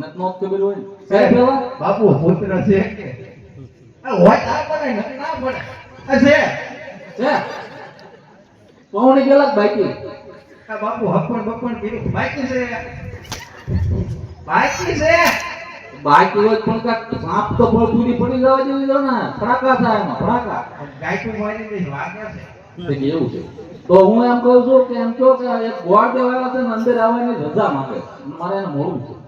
મને તો નોંધ ખબર હોય સાહેબ લેવા? બાપુ પુત્ર છે. કે હોય ના પડે નથી ના પડે. છે. છે પૌણી ગયેલા બાકી બાપુ હપણ બપણ કીધું બાકી છે. બાકી છે. બાકી હોય પણ કાક સાપ તો ફળ પૂરી પડી જવા જેવી જો ને. ફડાકા થાય એમાં ફડાકા ગાયકું મારી દઈ વાગે છે. તો એવું છે. તો હું એમ કહું છું કે એમ કહો કે એક ગોળ દેવાયા છે ને અંદર આવવાની રજા માંગે. મારે એને મળવું છે.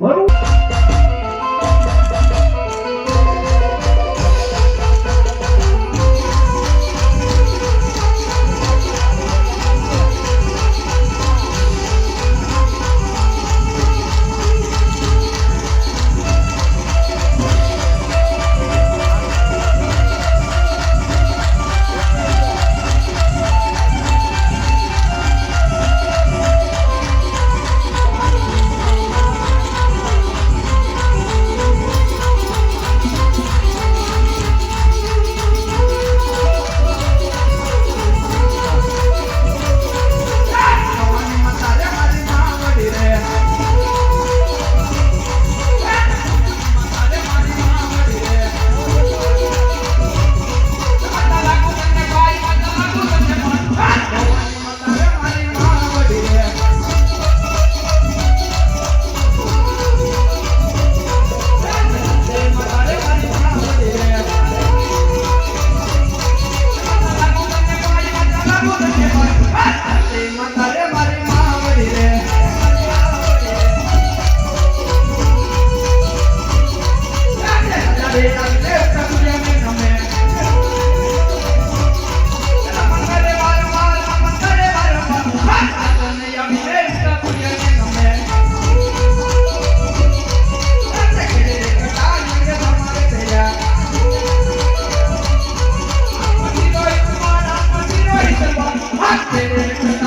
Mano! અરે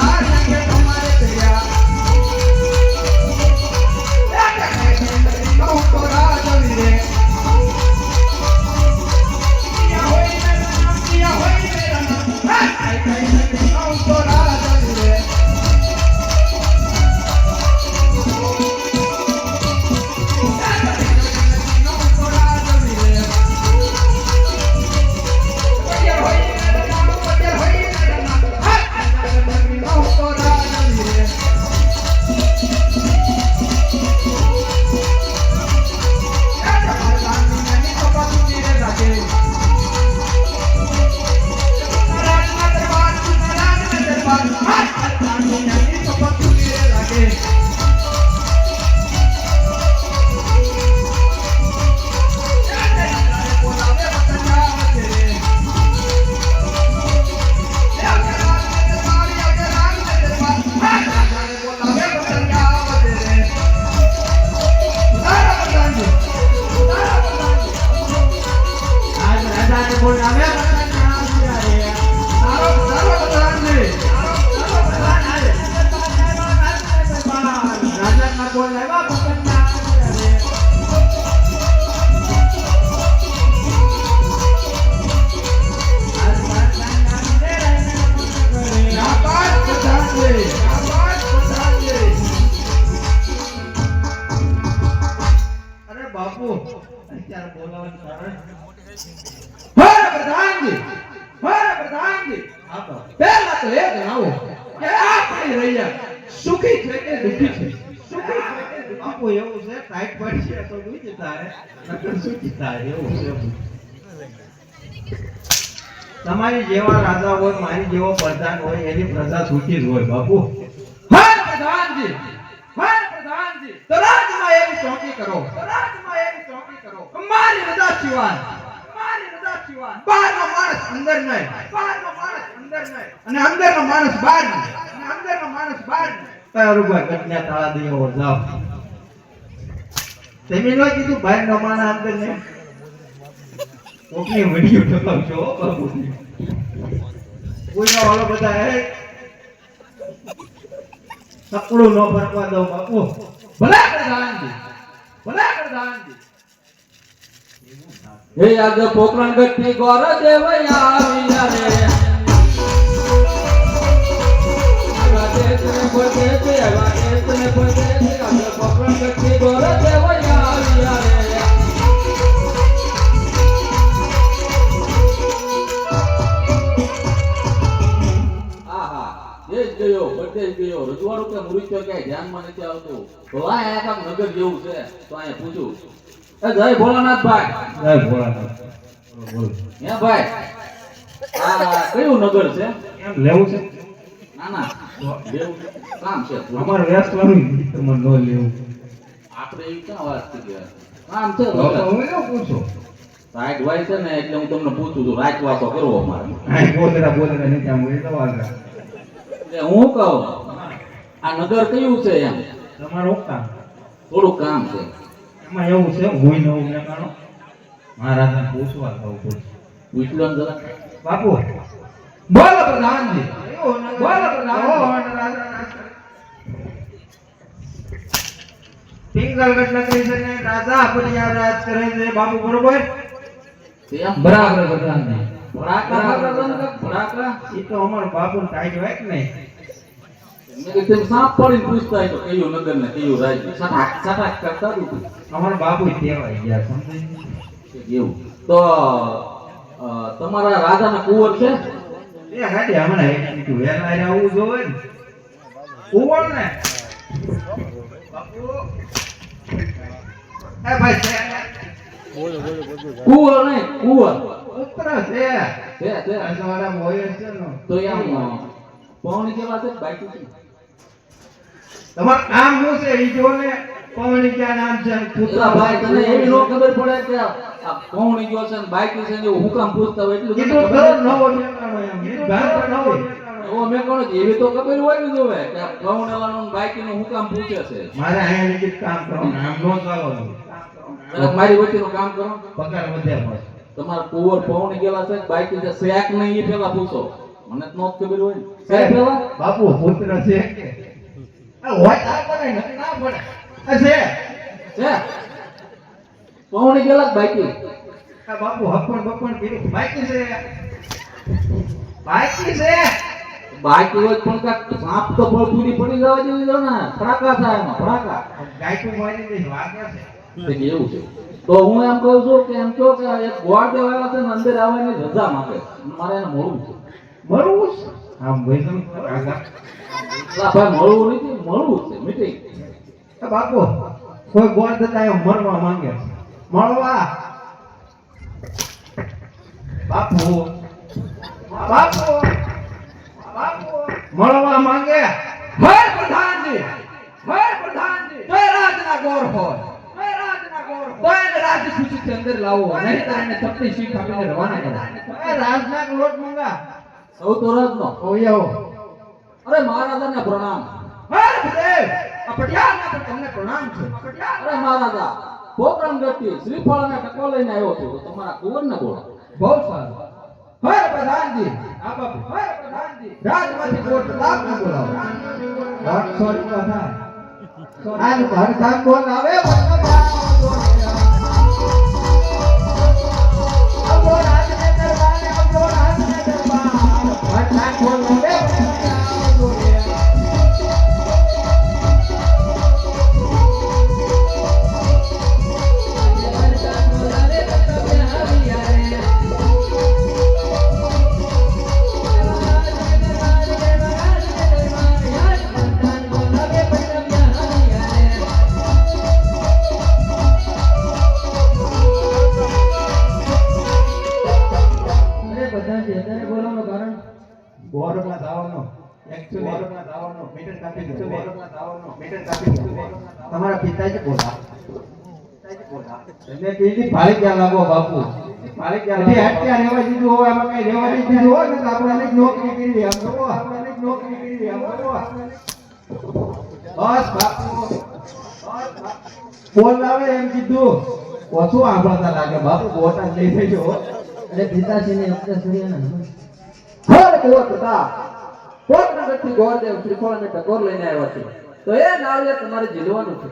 મારા પ્રધાનજી મારા પ્રધાનજી પહેલા તો એ જણાવો કે આ રહ્યા સુખી છે કે દુખી છે? સુખી છે કે દુખી? એવું છે? ટાઈટ પડશે તો દુખી થાય નકર સુખી થાય એવું છે તમારી જેવા રાજા હોય મારી જેવો પ્રધાન હોય એની પ્રજા સુખી જ હોય બાપુ. મારા પ્રધાનજી મારા પ્રધાનજી તરાજમાં એવી ચોકી કરો તરાજમાં ચોકી કરો. મારી રજા સિવાય મારી રજા સિવાય બહારનો માણસ અંદર નહીં. બહારનો માણસ અંદર નહીં. અને અંદરનો માણસ બહાર અને અંદરનો માણસ બહાર તારું ભાઈ કન્યા તાળા દઈ આવો જાઓ. તમે નો કીધું બહારનો માણસ અંદર નહીં? કોકની વીડિયો ટકાવશો બાબુ કોઈનો ઓલો બધા હે? સકડું ન ફરવા દઉં, બાપુ. ભલે પ્રધાનજી. ભલે પ્રધાનજી. હે આજ પોકરણ ગઠી ગયો, પરદેશ ગયો, રજવાડું કે મૃત્યુ ક્યાંય? ધ્યાનમાં નથી આવતું. તો આ નગર જેવું છે. તો અહીંયા પૂછું. જય ભોળાનાથ ભાઈ. જય ભોળાનાથ. હે ભાઈ આ કયું નગર છે? એમ લેવું છે? ના ના. લેવું કામ છે. અમારે વ્યસ્ત ન લેવું. આપણે એ ક્યાં વાત કરી કામ છે હું ન પૂછો? રાઈટ વાય છે ને એટલે હું તમને પૂછું છું રાઈટ વાસો કરવો અમારે. બોલેરા બોલેરા નહીં આમ એ તો વાત એટલે હું કહું આ નગર કયું છે એમ? તમારું કામ. થોડું કામ છે. એમાં એવું છે હું નવું મેકાણો મહારાજાને પૂછવા કહું છું. પૂછ લો ને જરા. બાપુ બોલ પ્રધાનજી. બોલ પ્રધાન પિંગલગઢ નગરી છે ને રાજા આપણી રાજ કરે છે બાપુ બરોબર? બરાબર પ્રધાનજી. બરાબર. એ તો અમાર બાપુ ટાઈટ હોય કે નહીં. તેમ સાપ પડીને પૂછતા તો કયું નગર ને કયું રાજ્ય સટાક સટાક કરતા હતું અમારો બાપુ તેવાઈ ગયા સમજાય એવું. તો તમારા રાજાના કુંવર છે? એ હાડી હમણાં એક મિનિટ વહેલા આવીને જોવે ને. કુંવર ને? બાપુ. એ ભાઈ છે કુંવર નહીં કુંવર. પુત્ર છે. છે છે. તમારા મોયર છે તો એમ પૌણી કેવા છે? બાકી તમારું નામ શું છે? ઈ જો ને. પવની ક્યાં નામ છે? એલા ભાઈ તને એવી નો ખબર પડે કે આ પૌણી ગયો છે ને બાકી છે ને હું કામ પૂછતા હોય એટલું કીધું ખબર નવો મેકાણો એમ. ઈ ગામ તો નવો એવી ખબર હોય ને જોવે કે આ પૌણેવાનું ને હું કામ પૂછે છે. મારે અહીંયા લીધે કામ કરો નામ નો ચાલો મારી વચ્ચેનું કામ કરો. પગાર વધે તમારા કુવર પૌણી ગયેલા છે બાઈક છે શેક નહીં એ પેલા પૂછો. મને તો નો ખબર હોય ને. શેક પેલા? બાપુ પુત્ર છે. હોય આ પડે ને ના પડે આ છે. છે? પૌણી ગયેલા બાકી. આ બાપુ હપણ બપણ કીધું બાકી છે. બાકી છે. બાકી હોય પણ કાંઈક સાપ તો બળ પૂરી પડી જવા જેવી છે ને. ફડાકા થાય એમાં ફડાકા ગાયકું મારી દે વાગ્યા છે. એવું છે. તો હું એમ કહું છું કે એમ કહો કે એક ગોળ દેવાયા છે અંદર આવવાની રજા માંગે મારે એને મળવું છે. મળવું આમ ભાઈ તમે ભાઈ મળવું નથી. મળવું છે મીટિંગ બાપુ કોઈ ગોળ થતા એમ મરવા માંગે છે. મળવા. બાપુ બાપુ બાપુ. મળવા માંગે. હે પ્રધાનજી હે પ્રધાનજી. તો રાજના ગોર હોય? અંદર લાવો. નહીં તો એને ચપટી શીખ આપીને રવાના કરો. એ લોટ મંગા સૌ તો રજનો. ઓયો અરે મહારાજાને પ્રણામ. હે દેવ આ પટિયાળના તમને પ્રણામ છે. અરે મહારાજા પ્રોગ્રામ ગતિ શ્રીફળ અને ટકો લઈને આવ્યો છું તમારા કુંવરને બોલો બહુ સારું. હે પ્રધાનજી. આ બાપુ. હે પ્રધાનજી. રાજમાંથી કોટ લાભને બોલાવો. વાત સોરી તો થાય આનું ઘર કોણ આવે. કાપી દીધું તમારા પિતાજી બોલા. એટલે પેલી ભાળી ગયા લાગો બાપુ? રહેવા દીધું હોય એમાં કઈ રહેવા નહીં દીધું હોય ને તો આપણે જ નોકરી કરી આમ જોવો આપણે જ નોકરી કરી આમ બસ બાપુ બોલાવે એમ કીધું. ઓછું આંબળતા લાગે બાપુ બોટા લઈ જજો. અરે પિતાશ્રીને અપને સૂર્યના નમન. હર કોટ તા ગોરદેવ અને ટકોર લઈને આવ્યા છે તો એ નાળિયેર તમારે ઝીલવાનું છે